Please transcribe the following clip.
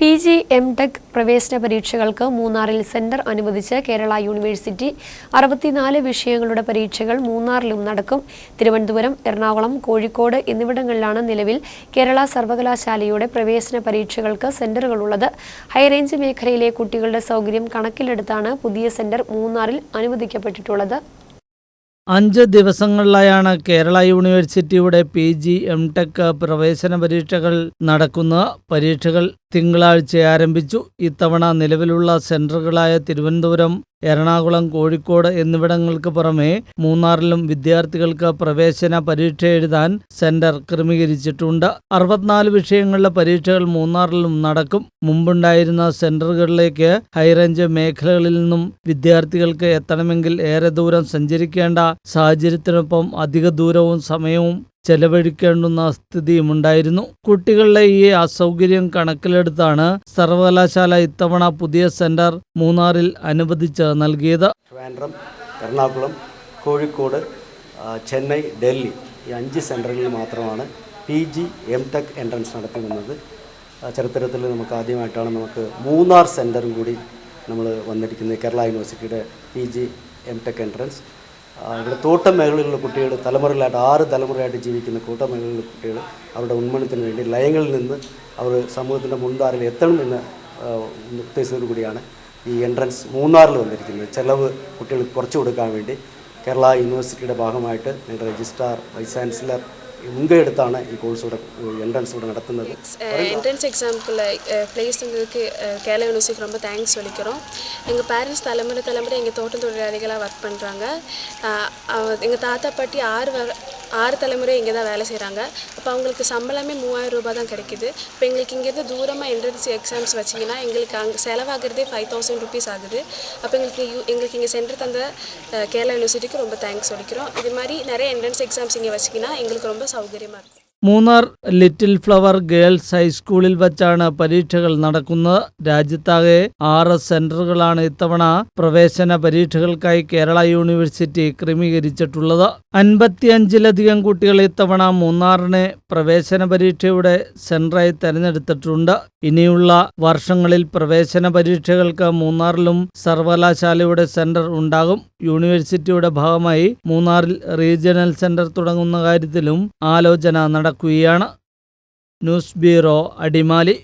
P G M tech പ്രവേശന പരീക്ഷകൾക്ക് മൂന്നാറിൽ സെന്റർ അനുവദിച്ച് കേരള യൂണിവേഴ്സിറ്റി അറുപത്തിനാല് വിഷയങ്ങളുടെ പരീക്ഷകൾ മൂന്നാറിലും നടക്കും. തിരുവനന്തപുരം എറണാകുളം കോഴിക്കോട് എന്നിവിടങ്ങളിലാണ് നിലവിൽ കേരള സർവകലാശാലയുടെ പ്രവേശന പരീക്ഷകൾക്ക് സെന്ററുകളുള്ളത്. ഹൈറേഞ്ച് മേഖലയിലെ കുട്ടികളുടെ സൗകര്യം കണക്കിലെടുത്താണ് പുതിയ സെന്റർ മൂന്നാറിൽ അനുവദിക്കപ്പെട്ടിട്ടുള്ളത്. അഞ്ച് ദിവസങ്ങളിലായാണ് കേരള യൂണിവേഴ്സിറ്റിയുടെ പി ജി എം ടെക് പ്രവേശന പരീക്ഷകൾ നടക്കുന്ന പരീക്ഷകൾ തിങ്കളാഴ്ച ആരംഭിച്ചു. ഇത്തവണ നിലവിലുള്ള സെന്ററുകളായ തിരുവനന്തപുരം എറണാകുളം കോഴിക്കോട് എന്നിവിടങ്ങൾക്ക് പുറമെ മൂന്നാറിലും വിദ്യാർത്ഥികൾക്ക് പ്രവേശന പരീക്ഷ എഴുതാൻ സെന്റർ ക്രമീകരിച്ചിട്ടുണ്ട്. അറുപത്തിനാല് വിഷയങ്ങളിലെ പരീക്ഷകൾ മൂന്നാറിലും നടക്കും. മുമ്പുണ്ടായിരുന്ന സെന്ററുകളിലേക്ക് ഹൈറേഞ്ച് മേഖലകളിൽ നിന്നും വിദ്യാർത്ഥികൾക്ക് എത്തണമെങ്കിൽ ഏറെ ദൂരം സഞ്ചരിക്കേണ്ട സാഹചര്യത്തിനൊപ്പം അധിക ദൂരവും സമയവും ചെലവഴിക്കേണ്ടുന്ന സ്ഥിതിയുമുണ്ടായിരുന്നു. കുട്ടികളുടെ ഈ അസൗകര്യം കണക്കിലെടുത്താണ് സർവകലാശാല ഇത്തവണ പുതിയ സെന്റർ മൂന്നാറിൽ അനുവദിച്ച് നൽകിയത്. ട്രിവാൻഡ്രം എറണാകുളം കോഴിക്കോട് ചെന്നൈ ഡൽഹി ഈ അഞ്ച് സെന്ററുകളിൽ മാത്രമാണ് P G M tech entrance നടത്തുന്നത് ചരിത്രത്തിൽ നമുക്ക് ആദ്യമായിട്ടാണ് നമുക്ക് മൂന്നാർ സെന്ററും കൂടി നമ്മൾ വന്നിരിക്കുന്നത് കേരള യൂണിവേഴ്സിറ്റിയുടെ P G M tech entrance. ഇവിടെ തോട്ടം മേഖലകളിലുള്ള കുട്ടികൾ തലമുറകളായിട്ട് ആറ് തലമുറയായിട്ട് ജീവിക്കുന്ന കൂട്ടം മേഖലകളിലെ കുട്ടികൾ അവരുടെ ഉന്മണത്തിന് വേണ്ടി ലയങ്ങളിൽ നിന്ന് അവർ സമൂഹത്തിന്റെ മുൻധാരയിൽ എത്തണം എന്ന കൂടിയാണ് ഈ എൻട്രൻസ് മൂന്നാറിൽ വന്നിരിക്കുന്നത്. ചിലവ് കുട്ടികൾക്ക് കുറച്ച് കൊടുക്കാൻ വേണ്ടി കേരള യൂണിവേഴ്സിറ്റിയുടെ ഭാഗമായിട്ട് ഞങ്ങളുടെ രജിസ്ട്രാർ വൈസ് ചാൻസലർ മുൻകൈ എടുത്താണ് ഈ കോഴ്സ് ഇവിടെ എൻട്രൻസ് ഇവിടെ நடத்துனது என்ட்ரன்ஸ் எக்ஸாமுக்குள்ள ப்ளேஸ் இருந்ததுக்கு அஹ், கேரளா யூனிவர்சிட்டிக்கு ரொம்ப தேங்க்ஸ் சொல்லிக்கிறோம் எங்கள் பேரண்ட்ஸ் தலைமுறை தலைமுறை எங்கள் தோட்டம் தொழிலாளிகளாக ஒர்க் பண்ணுறாங்க எங்கள் தாத்தா பாட்டி ஆறு வர ஆறு தலைமுறை இங்கே தான் வேலை செய்கிறாங்க அப்போ அவங்களுக்கு சம்பளமே மூவாயிரம் ரூபாய் தான் கிடைக்குது. இப்போ எங்களுக்கு இங்கேருந்து தூரமாக என்ட்ரன்ஸ் எக்ஸாம்ஸ் வச்சிங்கன்னா எங்களுக்கு அங்கே செலவாகிறதே ஃபைவ் தௌசண்ட் ருபீஸ் ஆகுது. அப்போ எங்களுக்கு யூ எங்களுக்கு இங்கே சென்டர் தந்த கேரளா யூனிவர்சிட்டிக்கு ரொம்ப தேங்க்ஸ் சொல்லிக்கிறோம். இது மாதிரி நிறைய என்ட்ரன்ஸ் எக்ஸாம்ஸ் இங்கே வச்சிங்கன்னா எங்களுக்கு ரொம்ப சௌகரியமாக இருக்கும். മൂന്നാർ ലിറ്റിൽ ഫ്ലവർ ഗേൾസ് ഹൈസ്കൂളിൽ വച്ചാണ് പരീക്ഷകൾ നടക്കുന്നത്. രാജ്യത്താകെ ആറ് സെന്ററുകളാണ് ഇത്തവണ പ്രവേശന പരീക്ഷകൾക്കായി കേരള യൂണിവേഴ്സിറ്റി ക്രമീകരിച്ചിട്ടുള്ളത്. അൻപത്തിയഞ്ചിലധികം കുട്ടികൾ ഇത്തവണ മൂന്നാറിനെ പ്രവേശന പരീക്ഷയുടെ സെന്ററായി തെരഞ്ഞെടുത്തിട്ടുണ്ട്. ഇനിയുള്ള വർഷങ്ങളിൽ പ്രവേശന പരീക്ഷകൾക്ക് മൂന്നാറിലും സർവകലാശാലയുടെ സെന്റർ ഉണ്ടാകും. യൂണിവേഴ്സിറ്റിയുടെ ഭാഗമായി മൂന്നാറിൽ റീജിയണൽ സെന്റർ തുടങ്ങുന്ന കാര്യത്തിലും ആലോചന നടക്കുകയാണ്. News bureau Adimali.